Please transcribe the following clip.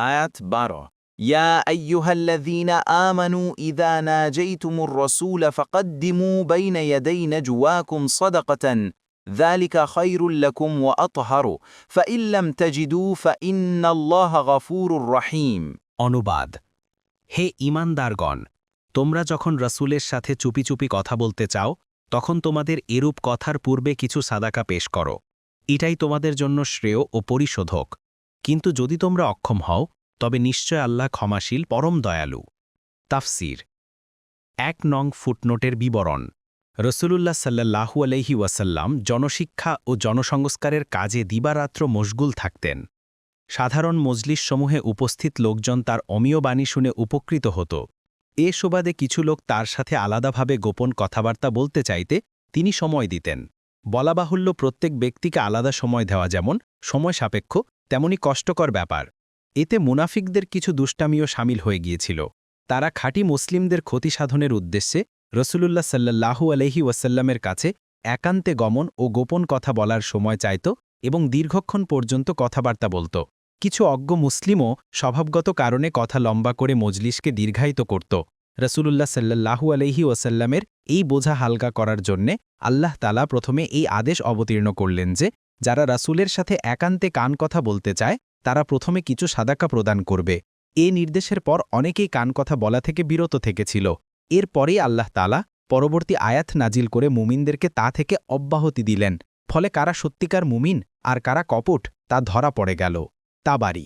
আয়াত বারো يا أيها الذين آمنوا إذا ناجيتم الرسول فقدموا بين يدي نجواكم صدقة ذلك خير لكم وأطهر فإن لم تجدوا فإن الله غفور رحيم অনুবাদ হে ইমানদারগণ তোমরা যখন রসুলের সাথে চুপি চুপি কথা বলতে চাও তখন তোমাদের এরূপ কথার পূর্বে কিছু সাদাকা পেশ করো এটাই তোমাদের জন্য শ্রেয় ও পরিশোধক কিন্তু যদি তোমরা অক্ষম হও, তবে নিশ্চয় আল্লাহ ক্ষমাশীল, পরম দয়ালু। তাফসির। এক নং ফুটনোটের বিবরণ। রসুলুল্লাহ সাল্লাহু আলহি ওয়াসাল্লাম জনশিক্ষা ও জনসংস্কারের কাজে দিবারাত্র মশগুল থাকতেন। সাধারণ মজলিসসমূহে উপস্থিত লোকজন তার অমীয় বাণী শুনে উপকৃত হতো। এ সুবাদে কিছু লোক তার সাথে আলাদাভাবে গোপন কথাবার্তা বলতে চাইতে তিনি সময় দিতেন। বলা বাহুল্য প্রত্যেক ব্যক্তিকে আলাদা সময় দেওয়া যেমন, সময় সাপেক্ষ তেমনি কষ্টকর ব্যাপার। এতে মুনাফিকদের কিছু দুষ্টামিও সামিল হয়ে গিয়েছিল। তারা খাঁটি মুসলিমদের ক্ষতি সাধনের উদ্দেশ্যে রসুলুল্লাহ সাল্লাহু আলহি ওয়াসাল্লামের কাছে একান্তে গমন ও গোপন কথা বলার সময় চাইত এবং দীর্ঘক্ষণ পর্যন্ত কথাবার্তা বলত। কিছু অজ্ঞ মুসলিমও স্বভাবগত কারণে কথা লম্বা করে মজলিসকে দীর্ঘায়িত করত। রসুলুল্লাহ সাল্লাহু আলহি ওয়াসাল্লামের এই বোঝা হালকা করার জন্যে আল্লাহ তালা প্রথমে এই আদেশ অবতীর্ণ করলেন যে যারা রাসুলের সাথে একান্তে কান কথা বলতে চায়, তারা প্রথমে কিছু সাদাকা প্রদান করবে। এ নির্দেশের পর অনেকেই কান কথা বলা থেকে বিরত থেকেছিল। এরপরেই আল্লাহ তালা পরবর্তী আয়াত নাজিল করে মুমিনদেরকে তা থেকে অব্যাহতি দিলেন। ফলে কারা সত্যিকার মুমিন আর কারা কপট, তা ধরা পড়ে গেল। তাবারি